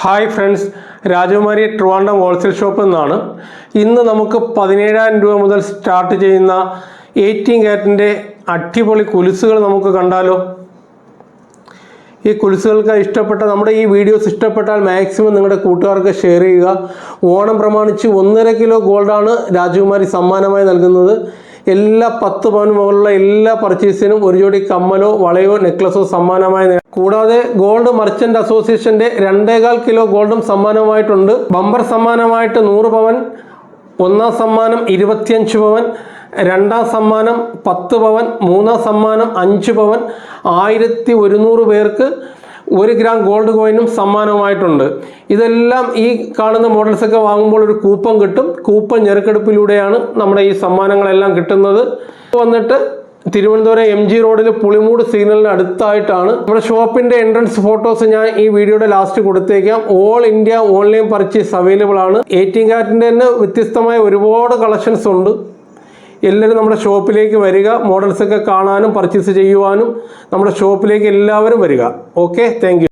Hi friends രാജകുമാരി Trivandrum wholesale shop എന്നാണ്. ഇന്ന് നമുക്ക് പതിനേഴായിരം രൂപ മുതൽ സ്റ്റാർട്ട് ചെയ്യുന്ന എയ്റ്റീൻ കാറ്റിന്റെ അടിപൊളി കുലുസുകൾ നമുക്ക് കണ്ടാലോ? ഈ കുലുസുകൾക്ക് ഇഷ്ടപ്പെട്ട നമ്മുടെ ഈ വീഡിയോസ് ഇഷ്ടപ്പെട്ടാൽ മാക്സിമം നിങ്ങളുടെ കൂട്ടുകാർക്ക് ഷെയർ ചെയ്യുക. ഓണം പ്രമാണിച്ച് ഒന്നര കിലോ ഗോൾഡാണ് രാജകുമാരി സമ്മാനമായി നൽകുന്നത്. എല്ലാ പത്ത് പവന് മുകളിലുള്ള എല്ലാ പർച്ചേസിനും ഒരു ജോഡി കമ്മലോ വളയോ നെക്ലസോ സമ്മാനമായി കൂടാതെ ഗോൾഡ് മർച്ചന്റ് അസോസിയേഷന്റെ രണ്ടേകാൽ കിലോ ഗോൾഡും സമ്മാനമായിട്ടുണ്ട്. ബമ്പർ സമ്മാനമായിട്ട് നൂറ് പവൻ ഒന്നാം സമ്മാനം ഇരുപത്തിയഞ്ച് പവൻ രണ്ടാം സമ്മാനം പത്ത് പവൻ മൂന്നാം സമ്മാനം അഞ്ച് പവൻ ആയിരത്തി ഒരുന്നൂറ് പേർക്ക് ഒരു ഗ്രാം ഗോൾഡ് കോയിനും സമ്മാനമായിട്ടുണ്ട് ഇതെല്ലാം ഈ കാണുന്ന മോഡൽസൊക്കെ വാങ്ങുമ്പോൾ ഒരു കൂപ്പൺ കിട്ടും. കൂപ്പൺ ഞെരുക്കെടുപ്പിലൂടെയാണ് നമ്മുടെ ഈ സമ്മാനങ്ങളെല്ലാം കിട്ടുന്നത്. വന്നിട്ട് തിരുവനന്തപുരം എം ജി റോഡിൽ പുളിമൂട് സിഗ്നലിന് അടുത്തായിട്ടാണ് നമ്മുടെ ഷോപ്പിന്റെ എൻട്രൻസ് ഫോട്ടോസ് ഞാൻ ഈ വീഡിയോയുടെ ലാസ്റ്റ് കൊടുത്തേക്കാം. All India online purchase available ആണ്. എയ്റ്റീൻ കാരറ്റിന്റെ തന്നെ വ്യത്യസ്തമായ ഒരുപാട് കളക്ഷൻസ് ഉണ്ട്. എല്ലാവരും നമ്മുടെ ഷോപ്പിലേക്ക് വരിക മോഡൽസൊക്കെ കാണാനും പർച്ചേസ് ചെയ്യുവാനും നമ്മുടെ ഷോപ്പിലേക്ക് എല്ലാവരും വരിക. Okay thank